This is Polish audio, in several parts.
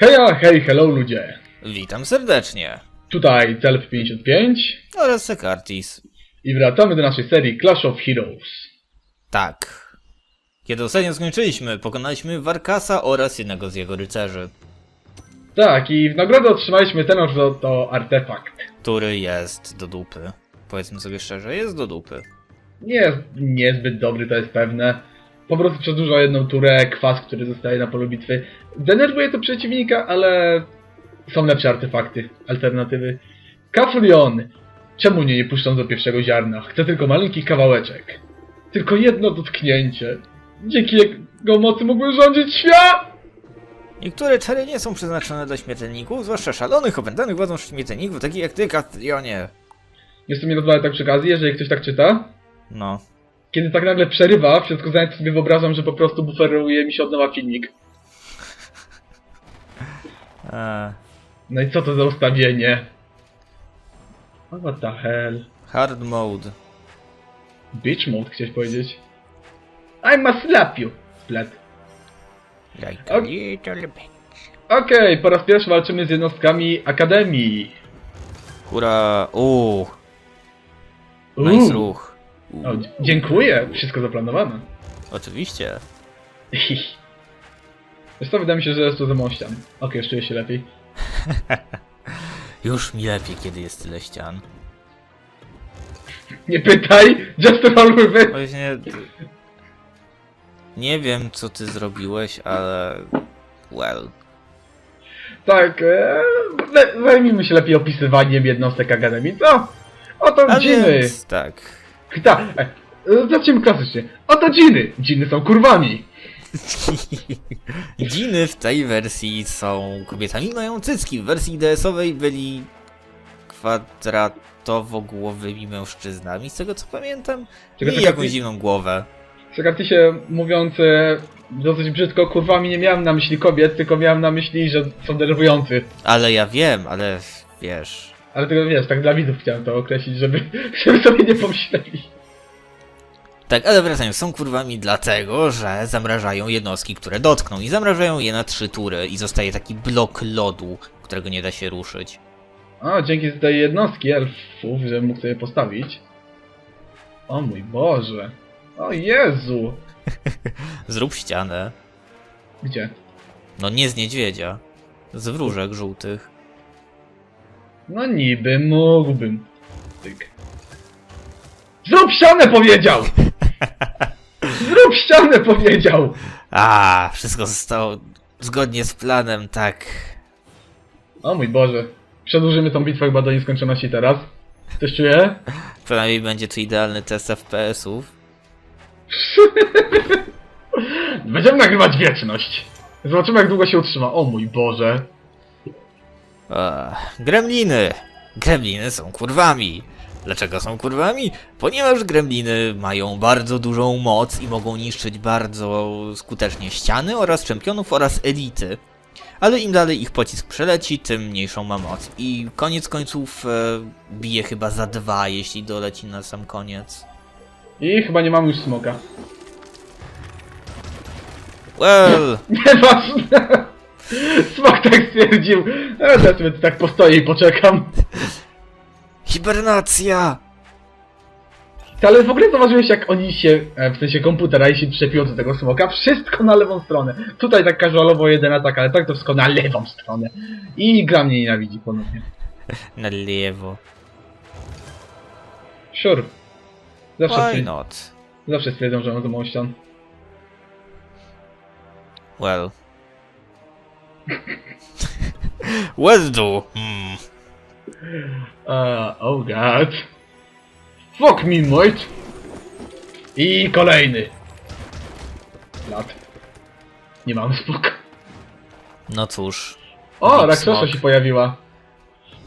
Heja, hej, hello ludzie. Witam serdecznie. Tutaj Celp55 Oraz Sekartis. i wracamy do naszej serii Clash of Heroes. Tak. Kiedy ostatnio skończyliśmy, pokonaliśmy Warkasa oraz jednego z jego rycerzy, Tak, i w nagrodę otrzymaliśmy ten oto to artefakt. który jest do dupy. Powiedzmy sobie szczerze, jest do dupy. Nie jest niezbyt dobry, to jest pewne. Po prostu przedłuża jedną turę, kwas, który zostaje na polu bitwy. Denerwuje to przeciwnika, ale są lepsze artefakty, alternatywy. Kafulion! Czemu mnie nie puszczą do pierwszego ziarna? Chcę tylko malutki kawałeczek. Tylko jedno dotknięcie. Dzięki jego mocy mógłbym rządzić świat! Niektóre czary nie są przeznaczone dla śmiertelników, zwłaszcza szalonych, opętanych władzą śmiertelników, takich jak ty, Katrionie. Jest to mi nazwane tak przy okazji, jeżeli ktoś tak czyta. No. Kiedy tak nagle przerywa, w środku zdania to sobie wyobrażam, że po prostu buferuje mi się od nowa filmik. Eee, No i co to za ustawienie? Oh, what the hell? hard mode. Bitch mode chciałeś powiedzieć? I must slap you! Splat. Like Ok. little bit. Okej, po raz pierwszy walczymy z jednostkami Akademii. Hura, Uuu. nice ruch. O, dzie- dziękuję, wszystko zaplanowane. Oczywiście. Zresztą wydaje mi się, że jest to za mościan. Okej, już czuję się lepiej. Już mi lepiej, kiedy jest tyle ścian. Nie pytaj! Just roll! Właśnie... Nie wiem, co ty zrobiłeś, ale... Well... Tak, e, le- zajmijmy się lepiej opisywaniem jednostek Akademii, co? Oto więc, tak. Tak, e, zacznijmy klasycznie. Oto dżiny! Dżiny są kurwami! Dziny w tej wersji są kobietami mają cycki. W wersji DS-owej byli kwadratowo-głowymi mężczyznami, z tego co pamiętam. Czego I jakąś ty- dziwną głowę. Przekartysie mówiąc e, dosyć brzydko, kurwami nie miałem na myśli kobiet, tylko miałem na myśli, że są denerwujący. Ale ja wiem, ale wiesz... Ale tego wiesz, tak dla widzów chciałem to określić, żeby, żeby sobie nie pomyśleli. Tak, ale wracając, są kurwami dlatego, że zamrażają jednostki, które dotkną i zamrażają je na trzy tury i zostaje taki blok lodu, którego nie da się ruszyć. A, dzięki tej jednostki elfów, że mógł sobie postawić. O mój Boże. O Jezu. Zrób ścianę. Gdzie? No nie z niedźwiedzia. Z wróżek żółtych. No niby mógłbym. Tyk. Zrób ścianę powiedział! Zrób ścianę powiedział! A, wszystko zostało zgodnie z planem, tak. O mój Boże. Przedłużymy tą bitwę chyba do nieskończoności teraz. Coś czuję? Przynajmniej będzie to idealny test FPS-ów. Będziemy nagrywać wieczność. Zobaczymy jak długo się utrzyma. O mój Boże. Ech, gremliny! Gremliny są kurwami. Dlaczego są kurwami? Ponieważ gremliny mają bardzo dużą moc i mogą niszczyć bardzo skutecznie ściany oraz czempionów oraz elity. Ale im dalej ich pocisk przeleci, tym mniejszą ma moc. I koniec końców e, bije chyba za dwa, jeśli doleci na sam koniec. I chyba nie mamy już smoka. Well, Nieważne. Smok tak stwierdził. A teraz sobie tak postoję i poczekam. hibernacja! Ale w ogóle zauważyłeś jak oni się, e, w sensie komputera, jeśli przyczepiło do tego smoka, wszystko na lewą stronę. Tutaj tak casualowo jeden atak, ale tak to wszystko na lewą stronę. I gra mnie nienawidzi ponownie. Na lewo. Sure. Zawsze, Why not? zawsze stwierdzą, że mam za mało ścian. Well. Well do. Hmm. Uh, oh god. Fuck me, mate. I kolejny. Lat. Nie mam spoko. No cóż. O, Smoke. się pojawiła.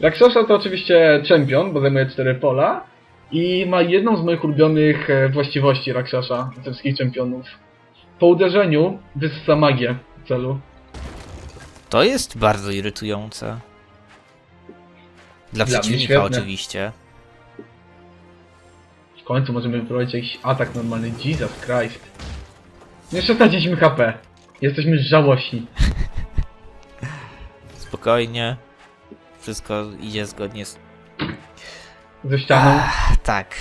Raksasa to oczywiście czempion, bo zajmuje 4 pola. I ma jedną z moich ulubionych e, właściwości Raksasa, ze wszystkich czempionów. Po uderzeniu wysysa magię w celu. To jest bardzo irytujące. Dla, Dla przeciwnika oczywiście. W końcu możemy wyprowadzić jakiś atak normalny. Jesus Christ. Jeszcze straciliśmy HP. Jesteśmy żałośni. spokojnie. Wszystko idzie zgodnie z... Ze ścianą. Ach, tak.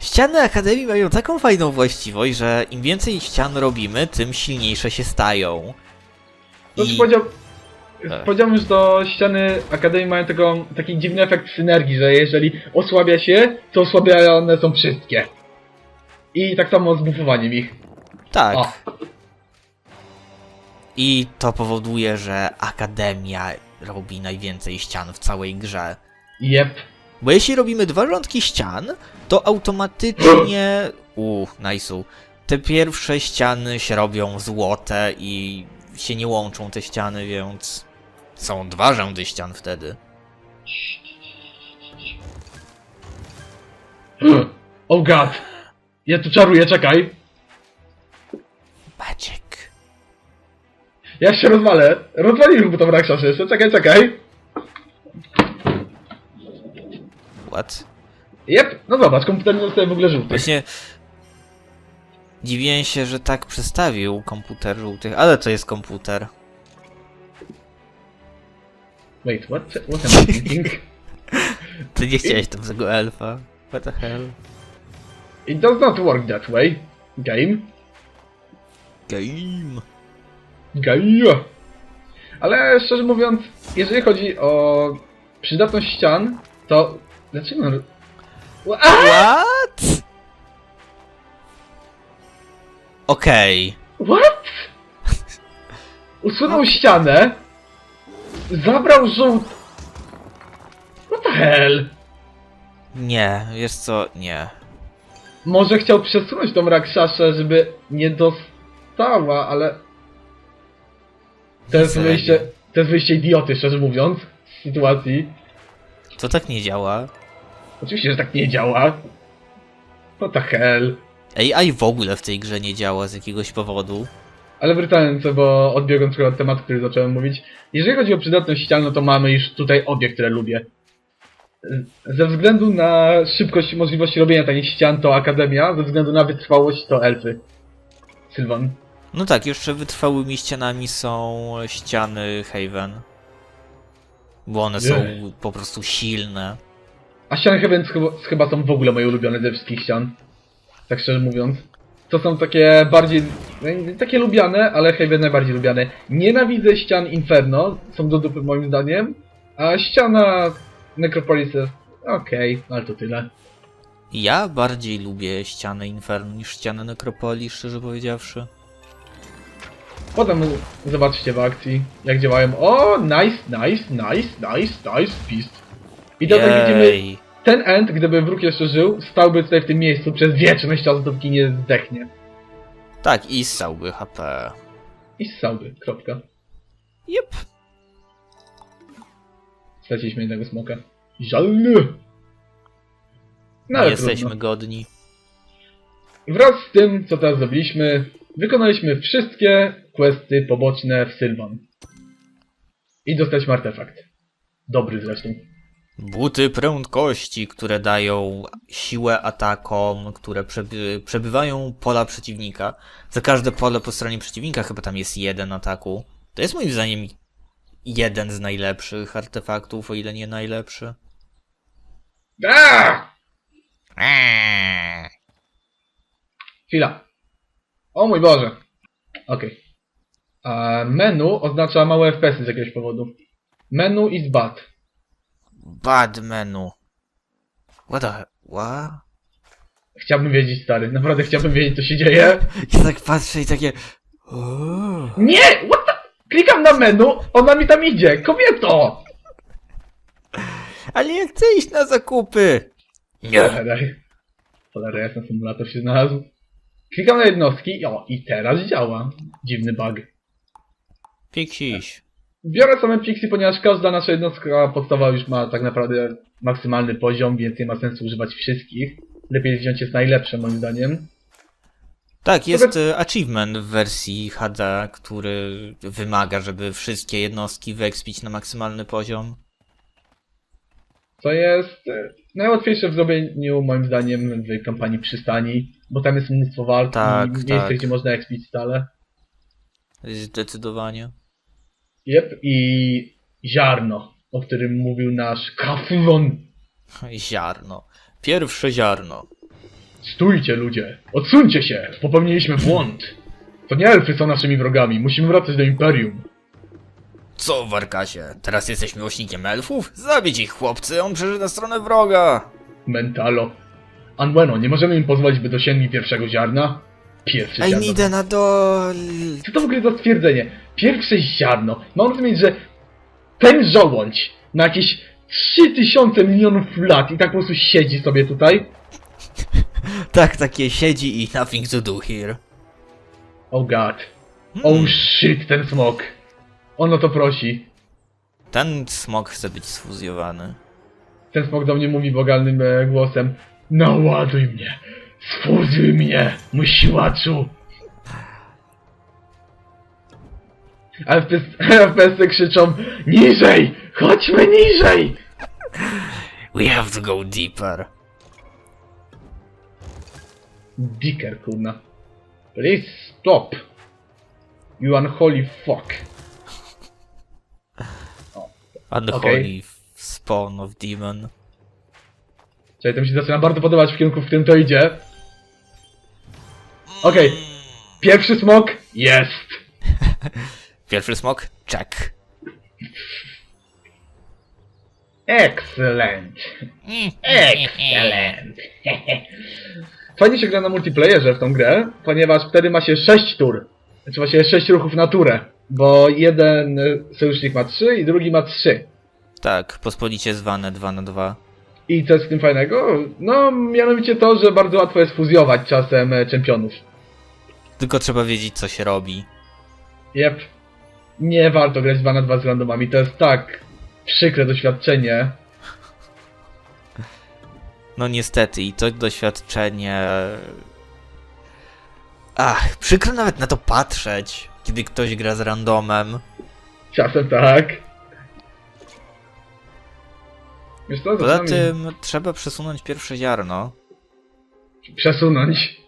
Ściany Akademii mają taką fajną właściwość, że im więcej ścian robimy, tym silniejsze się stają. Znaczy I... powiedział, Tak. powiedziałbym, że to ściany Akademii mają taką, taki dziwny efekt synergii, że jeżeli osłabia się, to osłabiane są wszystkie. I tak samo z bufowaniem ich. Tak. O, I to powoduje, że Akademia robi najwięcej ścian w całej grze. jep. Bo jeśli robimy dwa rządki ścian, to automatycznie. U, nice'u. Te pierwsze ściany się robią złote i się nie łączą te ściany, więc. Są dwa rzędy ścian wtedy. Oh god. Ja tu czaruję, czekaj. Magic. Ja się rozwalę. Rozwaliłem mu tą rakszaszę jeszcze, czekaj, czekaj. What? Jep, no zobacz, komputer nie zostaje w ogóle żółty. Właśnie. Dziwię się, że tak przestawił komputer żółtych, ale to jest komputer. Wait, what, what am I thinking? Ty nie chciałeś tam tego elfa. What the hell? It does not work that way. Game. Game. Gaia. Ale szczerze mówiąc, jeżeli chodzi o przydatność ścian, to... Dlaczego... What? Okej. What? Usunął ścianę, zabrał żółt... What the hell? Nie, wiesz co, nie. Może chciał przesunąć tą rakszaszę, żeby nie dostała, ale... To jest Serio? wyjście... To jest wyjście idioty, szczerze mówiąc, z sytuacji. To tak nie działa. Oczywiście, że tak nie działa. What the hell? AI w ogóle w tej grze nie działa z jakiegoś powodu. Ale wracając, bo odbiegłem trochę od tematu, który zacząłem mówić. Jeżeli chodzi o przydatność ścian, no to mamy już tutaj obie, które lubię. Ze względu na szybkość i możliwość robienia takich ścian to Akademia, ze względu na wytrwałość to Elfy. Sylwan. No tak, jeszcze wytrwałymi ścianami są ściany Haven. Bo one są po prostu silne. A ściany Heaven chyba, chyba są w ogóle moje ulubione ze wszystkich ścian. Tak szczerze mówiąc. To są takie bardziej... no, Takie lubiane, ale Haven najbardziej lubiane. Nienawidzę ścian Inferno, są do dupy moim zdaniem. A ściana Necropolis jest... Okej, ale to tyle. Ja bardziej lubię ściany Inferno niż ściany Nekropolii, szczerze powiedziawszy. Potem zobaczcie w akcji, jak działają. O, nice, nice, nice, nice, nice, fist. I to tak widzimy, Jej. Ten end, gdyby wróg jeszcze żył, stałby tutaj w tym miejscu przez wieczność czasu, dopóki nie zdechnie. Tak, i ssałby HP. I ssałby, kropka. Jep. Straciliśmy jednego smoka. Żalny! No ale jesteśmy trudno. godni. Wraz z tym, co teraz zrobiliśmy, wykonaliśmy wszystkie questy poboczne w Sylvan. I dostaliśmy artefakt. Dobry zresztą. Buty prędkości, które dają siłę atakom, które przeby przebywają pola przeciwnika. Za każde pole po stronie przeciwnika chyba tam jest jeden ataku. To jest moim zdaniem jeden z najlepszych artefaktów, o ile nie najlepszy. Aaaa! Eee. Chwila. O mój Boże. Okej. A Menu oznacza małe FPS-y z jakiegoś powodu. Menu is bad. Bad menu. What the... What? Chciałbym wiedzieć, stary. Naprawdę chciałbym wiedzieć, co się dzieje. Ja tak patrzę i takie... "O". Nie! What the... Klikam na menu, ona mi tam idzie. Kobieto! Ale ja chcę iść na zakupy! Nie. Cholera. Cholera, jasny symulator się znalazł. Klikam na jednostki, o, i teraz działa. Dziwny bug. Fiksiś. Biorę same Pixie, ponieważ każda nasza jednostka podstawowa już ma tak naprawdę maksymalny poziom, więc nie ma sensu używać wszystkich. Lepiej wziąć jest najlepsze moim zdaniem. Tak, jest e, achievement w wersji HD, który wymaga, żeby wszystkie jednostki wyekspić na maksymalny poziom. Co jest e, najłatwiejsze w zrobieniu moim zdaniem w kampanii przystani, bo tam jest mnóstwo walk Tak, i miejsce, tak. gdzie można expić stale. Zdecydowanie. Jep, i ziarno, o którym mówił nasz Kafulon. Ziarno. Pierwsze ziarno. Stójcie ludzie, odsuńcie się, popełniliśmy błąd. To nie elfy są naszymi wrogami, musimy wracać do Imperium. Co, Warkasie? Teraz jesteś miłośnikiem elfów? Zabić ich, chłopcy, on przeszedł na stronę wroga. Mentalo. Anweno, nie możemy im pozwolić, by dosięgli pierwszego ziarna? Pierwsze I ziarno. need an adol. Co to w ogóle za stwierdzenie? Pierwsze ziarno. Mam rozumieć, że ten żołądź na jakieś 3000 milionów lat i tak po prostu siedzi sobie tutaj? Tak, takie siedzi i nothing to do here. Oh god. Oh shit, ten smok. On o to prosi. Ten smok chce być sfuzjowany. Ten smok do mnie mówi bogalnym e, głosem. Naładuj mnie! Sfuzuj mnie, mój siłaczu! A FPS FPS-y krzyczą Niżej! Chodźmy niżej! We have to go deeper. Dicker, kurna. Please stop! You unholy fuck. Unholy spawn of demon. Czekaj, to mi się zaczyna bardzo podobać w kierunku, w którym to idzie. Okej. Pierwszy smok jest! Pierwszy smok? Check. Excellent! Excellent! Fajnie się gra na multiplayerze w tą grę, ponieważ wtedy ma się 6 tur. Znaczy ma się 6 ruchów na turę. Bo jeden sojusznik ma 3 i drugi ma 3. Tak, pospolicie zwane 2 na 2. I co jest w tym fajnego? No, mianowicie to, że bardzo łatwo jest fuzjować czasem e, czempionów. Tylko trzeba wiedzieć co się robi. Jep. Nie warto grać 2 na 2 z randomami, to jest tak przykre doświadczenie. No niestety i to doświadczenie... Ach, przykro nawet na to patrzeć, kiedy ktoś gra z randomem. Czasem tak. Wiesz co, Poza tym trzeba przesunąć pierwsze ziarno. przesunąć.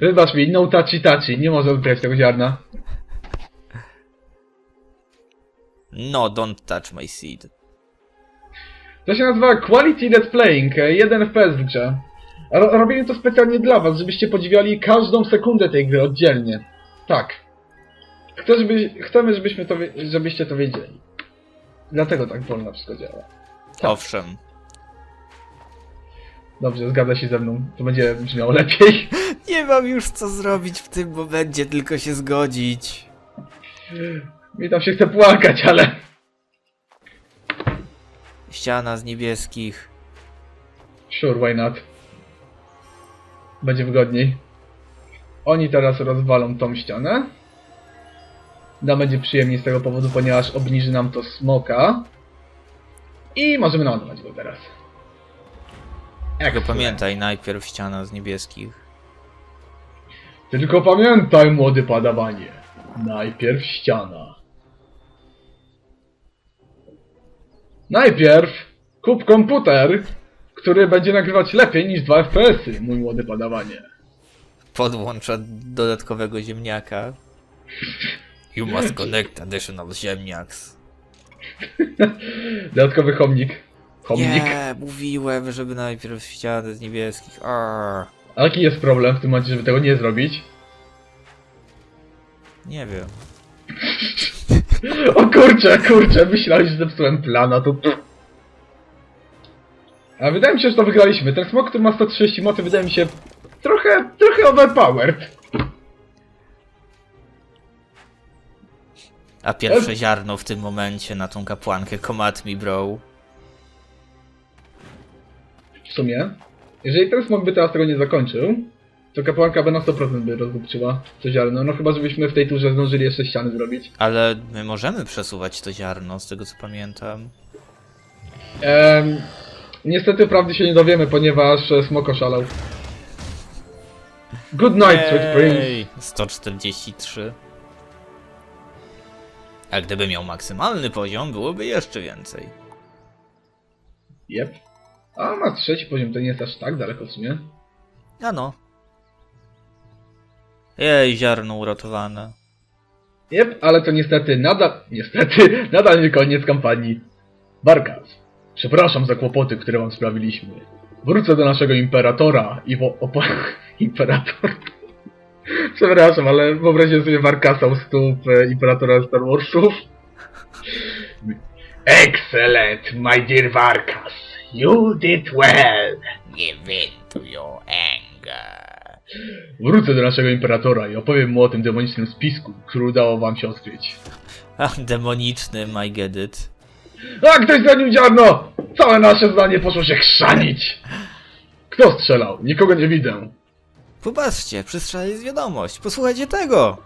Wybacz mi, no touchy touchy, nie może odgrać tego ziarna. No, don't touch my seed. To się nazywa Quality Let's Playing, e, jeden FPS w grze. Ro robimy to specjalnie dla was, żebyście podziwiali każdą sekundę tej gry oddzielnie. Tak. Chcę, żeby, chcemy, żebyśmy to, żebyście to wiedzieli. Dlatego tak wolno wszystko działa. Tak. Owszem. Dobrze, zgadza się ze mną. To będzie brzmiało lepiej. Nie mam już co zrobić w tym momencie, tylko się zgodzić. Mi tam się chce płakać, ale... Ściana z niebieskich. Sure, why not? Będzie wygodniej. Oni teraz rozwalą tą ścianę. Nam będzie przyjemniej z tego powodu, ponieważ obniży nam to smoka. I możemy naładować go teraz. Excellent. pamiętaj, najpierw ściana z niebieskich. Tylko pamiętaj, młody padawanie. Najpierw ściana. Najpierw kup komputer, który będzie nagrywać lepiej niż 2 FPS-y, mój młody padawanie. Podłącza dodatkowego ziemniaka. You must connect additional ziemniaks. Dodatkowy chomnik. Chomnik. Nie, mówiłem, żeby najpierw ściany z niebieskich. Arr. A jaki jest problem w tym momencie, żeby tego nie zrobić? Nie wiem. O kurczę, kurczę, myślałeś, że zepsułem plana, to... A wydaje mi się, że to wygraliśmy. Ten smok, który ma 130 mocy, wydaje mi się trochę, trochę overpowered. A pierwsze ziarno w tym momencie na tą kapłankę. Komat mi, bro. W sumie, jeżeli ten smok by teraz tego nie zakończył, to kapłanka by na 100% by rozdupczyła to ziarno. No chyba, żebyśmy w tej turze zdążyli jeszcze ściany zrobić. Ale my możemy przesuwać to ziarno, z tego co pamiętam. Ehm, niestety prawdy się nie dowiemy, ponieważ e, smok oszalał. Good night, sweet prince. Ej, 143. A gdyby miał maksymalny poziom, byłoby jeszcze więcej. Jep. A ma trzeci poziom, to nie jest aż tak daleko w sumie. A no. Jej, ziarno uratowane. Jep, ale to niestety nadal, niestety, nadal nie koniec kampanii. Barkas, przepraszam za kłopoty, które wam sprawiliśmy. Wrócę do naszego imperatora i wo... Opo... Imperator... Przepraszam, ale wyobraźcie sobie Warkasa u stóp e, imperatora Star Warsów. Excellent, my dear Varkas. You did well. Give in to your anger. Wrócę do naszego imperatora i opowiem mu o tym demonicznym spisku, który udało wam się odkryć. Ach, demoniczny, my get it. A, ktoś zranił ziarno! Całe nasze zdanie poszło się chrzanić! Kto strzelał? Nikogo nie widzę. Popatrzcie, jest wiadomość. Posłuchajcie tego.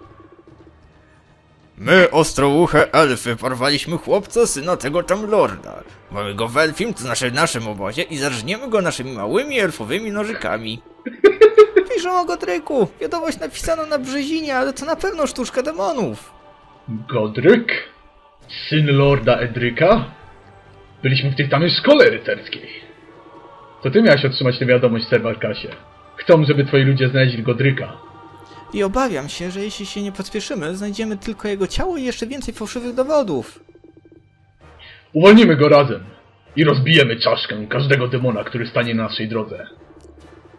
My, ostrouche elfy, porwaliśmy chłopca, syna tego tam lorda. Mamy go w elfim, to znaczy w naszym obozie i zarżniemy go naszymi małymi elfowymi nożykami. Piszą o Godryku. Wiadomość napisano na brzezinie, ale to na pewno sztuczka demonów. Godryk? Syn lorda Edryka? Byliśmy w tej samej szkole rycerskiej. To ty miałeś otrzymać tę wiadomość, Sir Barkasie. Chcą, żeby twoi ludzie znaleźli Godryka. I obawiam się, że jeśli się nie pospieszymy, znajdziemy tylko jego ciało i jeszcze więcej fałszywych dowodów. Uwolnimy go razem i rozbijemy czaszkę każdego demona, który stanie na naszej drodze.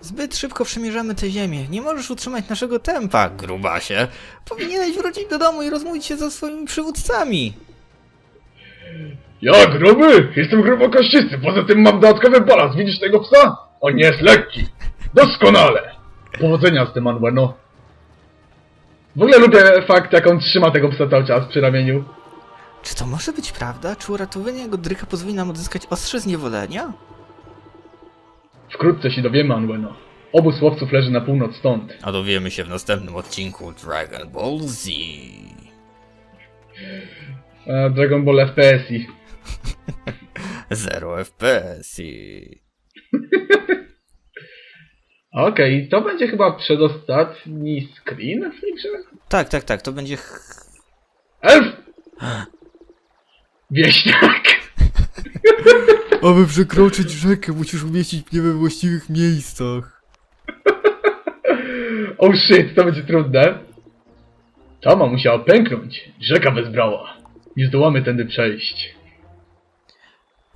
Zbyt szybko przemierzamy tę ziemię. Nie możesz utrzymać naszego tempa, grubasie. Powinieneś wrócić do domu i rozmówić się ze swoimi przywódcami. Ja gruby? Jestem grubokościsty, poza tym mam dodatkowy balans. Widzisz tego psa? On nie jest lekki. Doskonale. Powodzenia z tym, Manueno. W ogóle lubię fakt, jak on trzyma tego psa cały czas przy ramieniu. Czy to może być prawda? Czy uratowanie Godryka pozwoli nam odzyskać ostrze zniewolenia? Wkrótce się dowiemy, Manueno. Obu słowców leży na północ stąd. A dowiemy się w następnym odcinku Dragon Ball Z. E, Dragon Ball FPS-i. Zero FPS. -i. Okej, to będzie chyba przedostatni screen w tej grze? Tak, tak, tak, to będzie... ch- Elf! Wieśniak! Aby przekroczyć rzekę, musisz umieścić mnie we właściwych miejscach. Oh shit, to będzie trudne. Tama musiała pęknąć. Rzeka wezbrała. Nie zdołamy tędy przejść.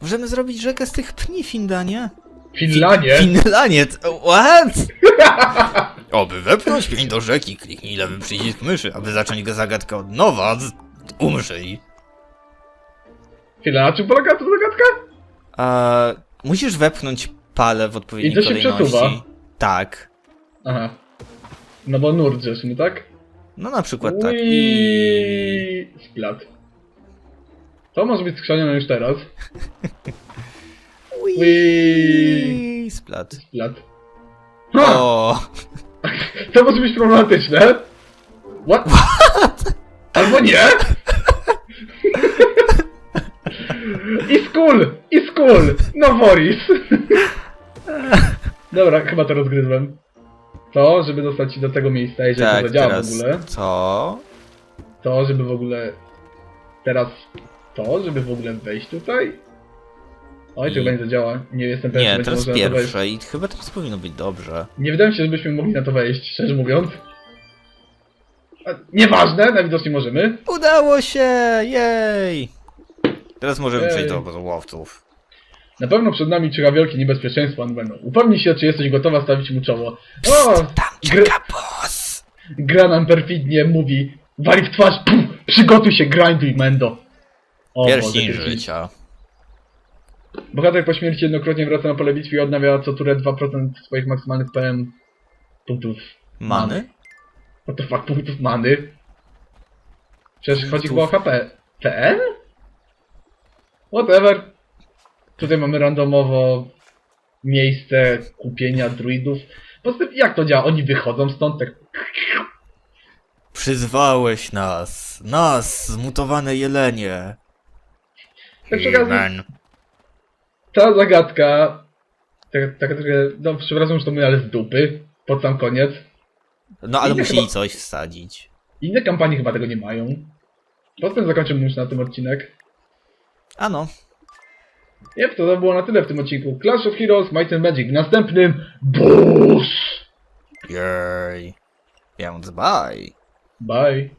Możemy zrobić rzekę z tych pni, Findanie? Finlanie? Finlanie, what? Aby wepchnąć pień do rzeki, kliknij lewy przycisk myszy. Aby zacząć go zagadkę od nowa, z- umrzyj. Chwila, na czym polega ta zagadka? A, musisz wepchnąć palę w odpowiedniej I to się kolejności. przesuwa? Tak. Aha. No bo nurt żeśmy, tak? No na przykład tak. I... Splat. To może być skrzanione już teraz. Ui, Splat. Splat. Ha! O, To może być problematyczne. What? Albo nie? I school! I school! No Boris! Dobra, chyba to rozgryzłem. To, żeby dostać się do tego miejsca, jeżeli to tak, zadziała teraz w ogóle. co? To, żeby w ogóle... Teraz to, żeby w ogóle wejść tutaj. Oj, to I- chyba nie zadziała. Nie jestem pewien, Nie, czy będzie teraz można na to wejść. pierwsze i chyba teraz powinno być dobrze. Nie wydaje mi się, żebyśmy mogli na to wejść, szczerze mówiąc. A, nieważne, najwidoczniej możemy. Udało się! Jej! Teraz możemy Jej. przejść do obozu łowców. Na pewno przed nami czeka wielkie niebezpieczeństwo, Anweno. Upewnij się, czy jesteś gotowa stawić mu czoło. O! Tam Gry- czeka boss! Gra nam perfidnie mówi. Wali w twarz, puf, przygotuj się, grinduj, Mendo. O, Pierścień Boże, pierścień. życia. Bohater po śmierci jednokrotnie wraca na pole bitwy i odnawia co turę 2% swoich maksymalnych PM punktów. Many? What the fuck, punktów many? Przecież chodzi Punktów. chyba o HP. PN? Whatever. Tutaj mamy randomowo miejsce kupienia druidów. Poza tym, jak to działa? Oni wychodzą stąd tak... Przyzwałeś nas. Nas, zmutowane jelenie. Tak przy okazji. Ta zagadka... Tak, tak, tak, no przepraszam, że to mówię, ale z dupy. Pod sam koniec. No ale Inne musieli chyba- coś wsadzić. Inne kampanie chyba tego nie mają. Poza tym zakończymy już na tym odcinek. Ano. Jep, to było na tyle w tym odcinku. Clash of Heroes, Might and Magic. W następnym... BOSS! Jej. Więc bye. Bye.